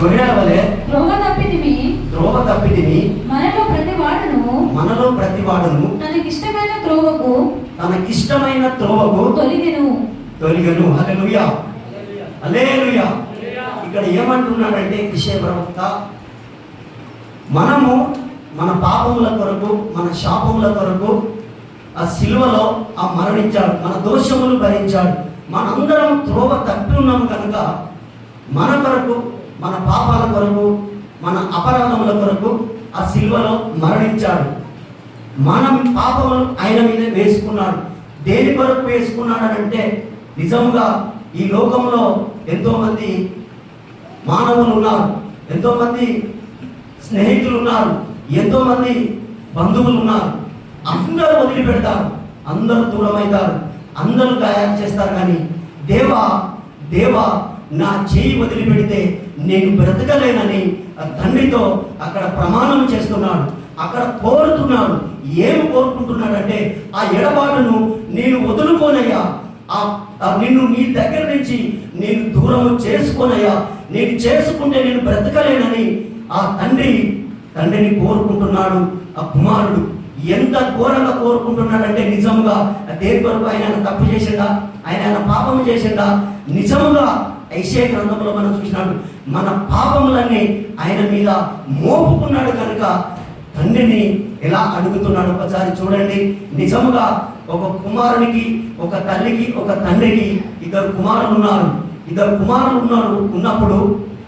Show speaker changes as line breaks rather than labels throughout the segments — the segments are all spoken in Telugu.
గొర్రెల వలె
త్రోవ తప్పితిమి
త్రోవ తప్పితిని
మనలో ప్రతి వాడును
మనలో ప్రతివాడును.
తనకిష్టమైన త్రోవకు.
తనకిష్టమైన త్రోవకు
తొలిగెను.
తొలిగను. హల్లెలూయా. హల్లెలూయా. ఇక్కడ ఏమంటున్నాడంటే విషయ ప్రవక్త మనము మన పాపముల కొరకు మన శాపముల కొరకు ఆ శిలువలో ఆ మరణించాడు మన దోషములు భరించాడు. మనందరం త్రోవ తప్పి ఉన్నాము కనుక మన కొరకు మన పాపాల కొరకు మన అపరాధముల కొరకు ఆ శిల్వలో మరణించాడు. మనం పాపములు ఆయన మీద వేసుకున్నాడు. దేని కొరకు వేసుకున్నాడంటే నిజంగా ఈ లోకంలో ఎంతో మంది మానవులు ఉన్నారు ఎంతో మంది స్నేహితులు ఉన్నారు ఎంతో మంది బంధువులు ఉన్నారు. అందరూ వదిలిపెడతారు అందరూ దూరం అవుతారు అందరూ తయారు చేస్తారు కానీ దేవా దేవా నా చేయి వదిలిపెడితే నేను బ్రతకలేనని ఆ తండ్రితో అక్కడ ప్రమాణం చేస్తున్నాడు అక్కడ కోరుతున్నాడు. ఏమి కోరుకుంటున్నాడంటే ఆ ఎడబాటును నేను వదులుకోనయ్యా. ఆ నిన్ను నీ దగ్గర నుంచి నేను దూరం చేసుకోనయ్యా. నేను చేసుకుంటే నేను బ్రతకలేనని ఆ తండ్రి తండ్రిని కోరుకుంటున్నాడు. ఆ కుమారుడు ఎంత ఘోరంగా కోరుకుంటున్నాడంటే నిజంగా దేని కొరకు ఆయన తప్పు చేసిండా ఆయన ఏమైనా పాపం చేసిండా నిజముగా ఐషే గ్రంథంలో మనం చూసినాడు మన పాపములన్నీ ఆయన మీద మోపుకున్నాడు కనుక తండ్రిని ఎలా అడుగుతున్నాడు ఒకసారి చూడండి. నిజముగా ఒక కుమారునికి ఒక తల్లికి ఒక తండ్రికి ఇద్దరు కుమారులు ఉన్నారు. ఇద్దరు కుమారులు ఉన్నారు ఉన్నప్పుడు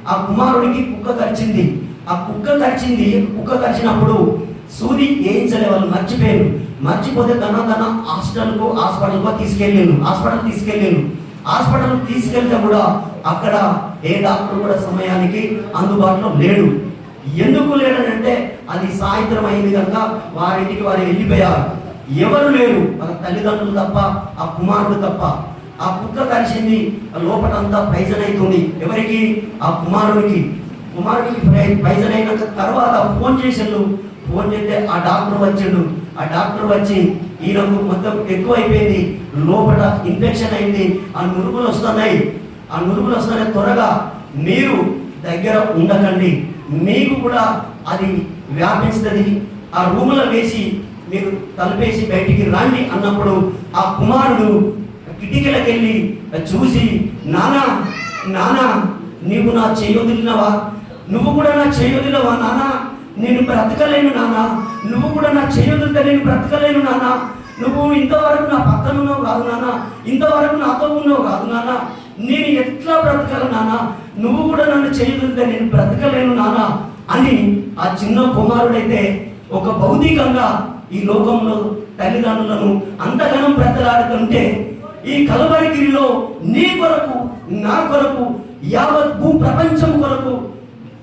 ఆ కుమారుడికి కుక్క కరిచింది. ఆ కుక్క కరిచింది కుక్క కరిచినప్పుడు సూది వేయించలే వాళ్ళు మర్చిపోయారు. మర్చిపోతే తన తన హాస్టల్కు హాస్పిటల్కు తీసుకెళ్ళాను హాస్పిటల్ తీసుకెళ్ళాను హాస్పిటల్ తీసుకెళ్తే కూడా అక్కడ ఏ డాక్టర్ కూడా సమయానికి అందుబాటులో లేడు. ఎందుకు లేడనంటే అది సాయంత్రం అయింది కనుక వారింటికి వారు వెళ్ళిపోయారు. ఎవరు లేరు? వాళ్ళ తల్లిదండ్రులు తప్ప ఆ కుమారుడు తప్ప. ఆ కుక్క కలిసింది లోపలంతా పైజన్ అవుతుంది ఎవరికి? ఆ కుమారుడికి కుమారుడికి పై- పైజన్ అయినాక తర్వాత ఫోన్ చేసిండు ఫోన్ చేస్తే ఆ డాక్టర్ వచ్చిండు. ఆ డాక్టర్ వచ్చి ఈయనకు మొత్తం ఎక్కువ అయిపోయింది లోపల ఇన్ఫెక్షన్ అయింది. ఆ నురుగులు వస్తున్నాయి. ఆ నురుగులు వస్తున్నాయి త్వరగా. మీరు దగ్గర ఉండకండి. మీకు కూడా అది వ్యాపిస్తుంది. ఆ రూములో వేసి మీరు తలపేసి బయటికి రండి అన్నప్పుడు ఆ కుమారుడు కిటికీలకు వెళ్ళి చూసి నానా నానా నీవు నా చేయొదిలినవా? నువ్వు కూడా నా చేయొదిలవా నానా? నేను బ్రతకలేను నానా నువ్వు కూడా నా చేయొదిలితే నేను బ్రతకలేను నానా నువ్వు ఇంతవరకు నా పక్కన ఉన్నావు కాదు నానా ఇంతవరకు నాతో ఉన్నావు కాదు నానా నేను ఎట్లా బ్రతకాలి నానా నువ్వు కూడా నన్ను చేయగలిగితే నేను బ్రతకలేను నానా అని ఆ చిన్న కుమారుడైతే ఒక భౌతికంగా ఈ లోకంలో తల్లిదండ్రులను అంతగానం బ్రతలాడుతుంటే ఈ కలవరిగిరిలో నీ కొరకు నా కొరకు యావత్ భూ ప్రపంచం కొరకు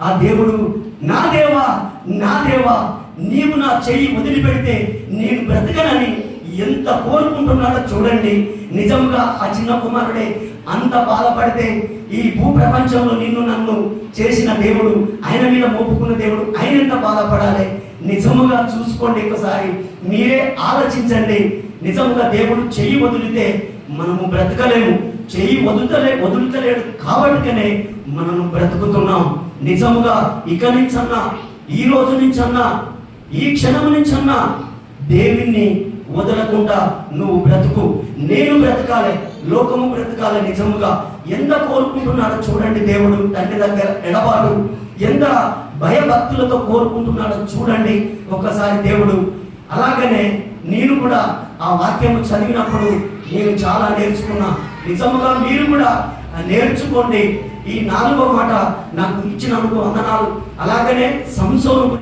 ఆ దేవుడు నా దేవా నా దేవా నీవు నా చెయ్యి వదిలిపెడితే నేను బ్రతకనని ఎంత కోరుకుంటున్నాడో చూడండి. నిజంగా ఆ చిన్న కుమారుడే అంత బాధపడితే ఈ భూ ప్రపంచంలో నిన్ను నన్ను చేసిన దేవుడు ఆయన మీద మోపుకున్న దేవుడు ఆయన ఎంత బాధపడాలి? నిజముగా చూసుకోండి ఒకసారి. మీరే ఆలోచించండి. నిజముగా దేవుడు చెయ్యి వదిలితే మనము బ్రతకలేము. చెయ్యి వదులుతలే వదులుతలేడు కాబట్టికనే మనము బ్రతుకుతున్నాం. నిజముగా ఇక నుంచన్నా ఈ రోజు నుంచన్నా ఈ క్షణం నుంచన్నా దేవుణ్ణి వదలకుండా నువ్వు బ్రతుకు. నేను బ్రతకాలి లోకము బ్రతకాలి నిజముగా. ఎంత కోరుకుంటున్నాడో చూడండి దేవుడు తండ్రి దగ్గర ఎడవాడు ఎంత భయభక్తులతో కోరుకుంటున్నాడో చూడండి ఒక్కసారి దేవుడు. అలాగనే నేను కూడా ఆ వాక్యము చదివినప్పుడు నేను చాలా నేర్చుకున్నా. నిజముగా మీరు కూడా నేర్చుకోండి. ఈ నాలుగో మాట నాకు ఇచ్చినందుకు వందనాలు. అలాగనే సంసోను